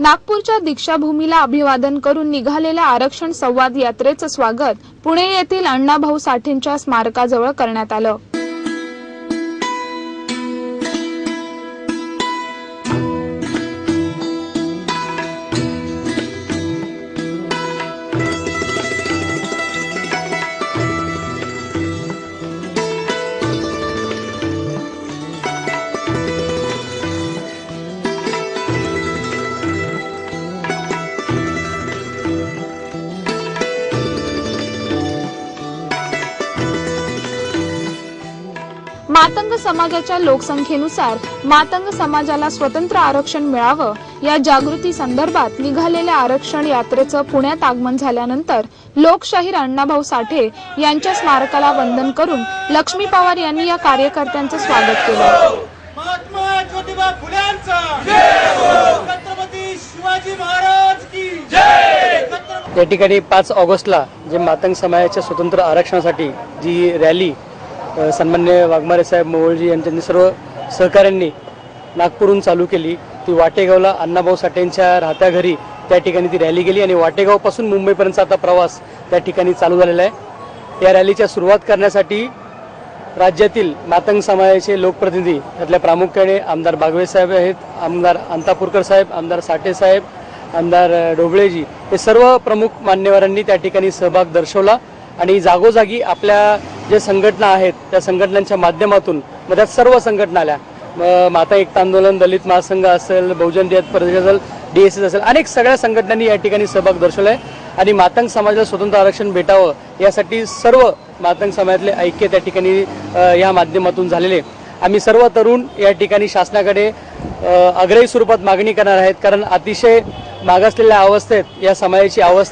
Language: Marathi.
नागपूरच्या दीक्षाभूमीला अभिवादन करून निघालेल्या आरक्षण संवाद यात्रेचं स्वागत पुणे येथील अण्णाभाऊ साठेंच्या स्मारकाजवळ करण्यात आलं. मातंग समाजाच्या लोकसंख्येनुसार मातंग समाजाला स्वतंत्र आरक्षण मिळावं या जागृती संदर्भात निघालेल्या आरक्षण यात्रेचं पुण्यात आगमन झाल्यानंतर लोकशाहीर अण्णाभाऊ साठे यांच्या स्मारकाला वंदन करून लक्ष्मी पवार यांनी या कार्यकर्त्यांचं स्वागत केलं. महात्मा ज्योतिबा छत्रपती शिवाजी महाराज की ठिकाणी पाच ऑगस्टला जे मातंग समाजाच्या स्वतंत्र आरक्षणासाठी जी रॅली सन्मान्य वाघमारे साहेब मोहोळजी यांच्या सर्व सहकाऱ्यांनी नागपूरहून चालू केली. ती वाटेगावला अण्णाभाऊ साठेंच्या राहत्या घरी त्या ठिकाणी ती रॅली गेली आणि वाटेगावपासून मुंबईपर्यंतचा आता प्रवास त्या ठिकाणी चालू झालेला आहे. या रॅलीच्या सुरुवात करण्यासाठी राज्यातील मातंग समाजाचे लोकप्रतिनिधी त्यातल्या प्रामुख्याने आमदार बागवे साहेब आहेत आमदार अंतापूरकर साहेब आमदार साठे साहेब आमदार ढोबळेजी हे सर्व प्रमुख मान्यवरांनी त्या ठिकाणी सहभाग दर्शवला. आणि जागोजागी आपल्या जे संघटना आहेत त्या संघटनांच्या माध्यमातून मग त्यात सर्व संघटना आल्या माता एकता आंदोलन दलित महासंघ असेल बहुजन रयत परिषद असेल डी एस एस असेल अनेक सगळ्या संघटनांनी या ठिकाणी सहभाग दर्शवलाय. आणि मातंग समाजाला स्वतंत्र आरक्षण भेटावं यासाठी सर्व मातंग समाजातले ऐक्य त्या ठिकाणी या माध्यमातून झालेले. आम्ही सर्व तरुण या ठिकाणी शासनाकडे अग्रही स्वरूपात मागणी करणार आहेत कारण अतिशय मागासलेल्या अवस्थेत या समाजाची अवस्था